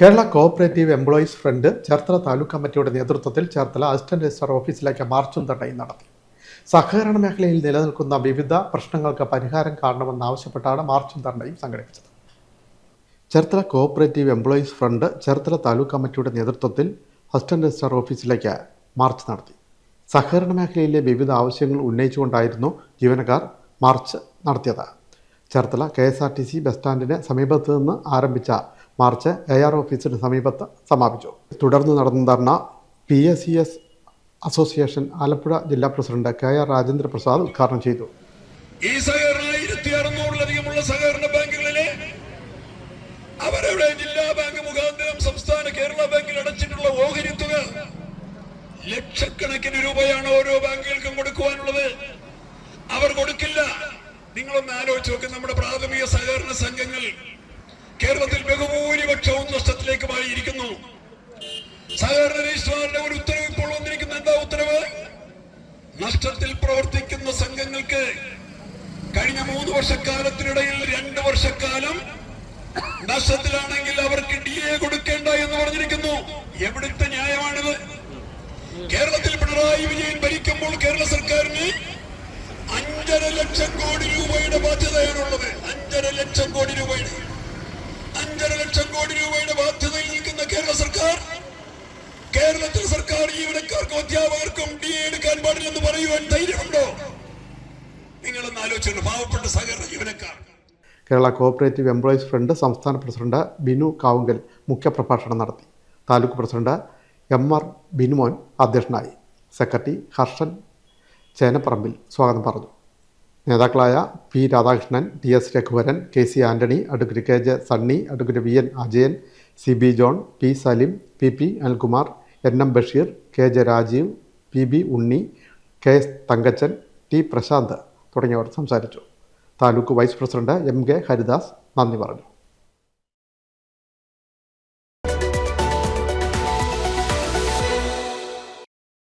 Kerala cooperative employees front Cherthala taluk കമ്മിറ്റിയുടെ നേതൃത്വത്തിൽ Cherthala assistant registrar ഓഫീസിലേക്ക് മാർച്ചും തട്ടയും നടത്തി. സഹകരണ മേഖലയിൽ നിലനിൽക്കുന്ന വിവിധ പ്രശ്നങ്ങൾക്ക് പരിഹാരം കാണണമെന്നാവശ്യപ്പെട്ടാണ് മാർച്ചും തണ്ടയും സംഘടിപ്പിച്ചത്. Cherthala cooperative employees front Cherthala taluk കമ്മിറ്റിയുടെ നേതൃത്വത്തിൽ അസിസ്റ്റന്റ് രജിസ്ട്രാർ ഓഫീസിലേക്ക് മാർച്ച് നടത്തി. സഹകരണ മേഖലയിലെ വിവിധ ആവശ്യങ്ങൾ ഉന്നയിച്ചുകൊണ്ടായിരുന്നു ജീവനക്കാർ മാർച്ച് നടത്തിയത്. Cherthala K S R T C bus സ്റ്റാൻഡിന് സമീപത്ത് നിന്ന് ആരംഭിച്ച മാർച്ച് എ ആർ ഓഫീസിന് സമീപത്ത് സമാപിച്ചു. തുടർന്ന് നടന്ന dharna P S C S association Alappuzha ജില്ലാ president K R Rajendra Prasad ഉദ്ഘാടനം ചെയ്തു. ഈ സഹകരണ സഹകരണ ബാങ്കുകളിലെ അവരുടെ ജില്ലാ ബാങ്ക് മുഖാന്തരം സംസ്ഥാന കേരള ബാങ്കിൽ അടച്ചിട്ടുള്ള ഓഹരി തുക ലക്ഷക്കണക്കിന് രൂപയാണ് ഓരോ ബാങ്കുകൾക്കും കൊടുക്കുവാനുള്ളത്. അവർ കൊടുക്കില്ല. നിങ്ങളൊന്ന് ആലോചിച്ച് നോക്ക് നമ്മുടെ പ്രാഥമിക സഹകരണ സംഘങ്ങൾ കേരളത്തിൽ നഷ്ടത്തിലേക്ക് മാറിയിരിക്കുന്നു. സഹകരണ രജിസ്ട്രാറിന്റെ ഒരു ഉത്തരവ് ഇപ്പോൾ വന്നിരിക്കുന്ന. എന്താ ഉത്തരവ്? നഷ്ടത്തിൽ പ്രവർത്തിക്കുന്ന സംഘങ്ങൾക്ക് കഴിഞ്ഞ മൂന്ന് വർഷക്കാലത്തിനിടയിൽ രണ്ട് വർഷക്കാലം നഷ്ടത്തിലാണെങ്കിൽ അവർക്ക് ഡി എ കൊടുക്കേണ്ട എന്ന് പറഞ്ഞിരിക്കുന്നു. എവിടുത്തെ ന്യായമാണിത്? കേരളത്തിൽ പിണറായി വിജയൻ ഭരിക്കുമ്പോൾ കേരള സർക്കാരിന് അഞ്ചര ലക്ഷം കോടി രൂപയുടെ ബാധ്യതയാണുള്ളത്. അഞ്ചര ലക്ഷം കോടി രൂപയുടെ സർക്കാർ കേരളത്തിൽ സർക്കാർ ജീവനക്കാർക്കും അധ്യാപകർക്കും ഡി എടുക്കാൻ പാടില്ലെന്ന് പറയുവാൻ ധൈര്യമുണ്ടോ? നിങ്ങളൊന്ന് ആലോചിച്ചു പാവപ്പെട്ട സഹകരണ ജീവനക്കാർ. കേരള കോഓപ്പറേറ്റീവ് എംപ്ലോയീസ് ഫ്രണ്ട് സംസ്ഥാന പ്രസിഡന്റ് ബിനു കാവുങ്കൽ മുഖ്യപ്രഭാഷണം നടത്തി. Taluk president M R Binumon അധ്യക്ഷനായി. സെക്രട്ടറി ഹർഷൻ ചേനപ്പറമ്പിൽ സ്വാഗതം പറഞ്ഞു. നേതാക്കളായ P Radhakrishnan T S Raghuvaran K C Antony advocate K J Sunny advocate V N Ajayan C B John P Salim P P Anilkumar N M Basheer K J Rajeev P B Unni K S Thankachan T Prashanth തുടങ്ങിയവർ സംസാരിച്ചു. Taluk vice president M K Haridas നന്ദി പറഞ്ഞു.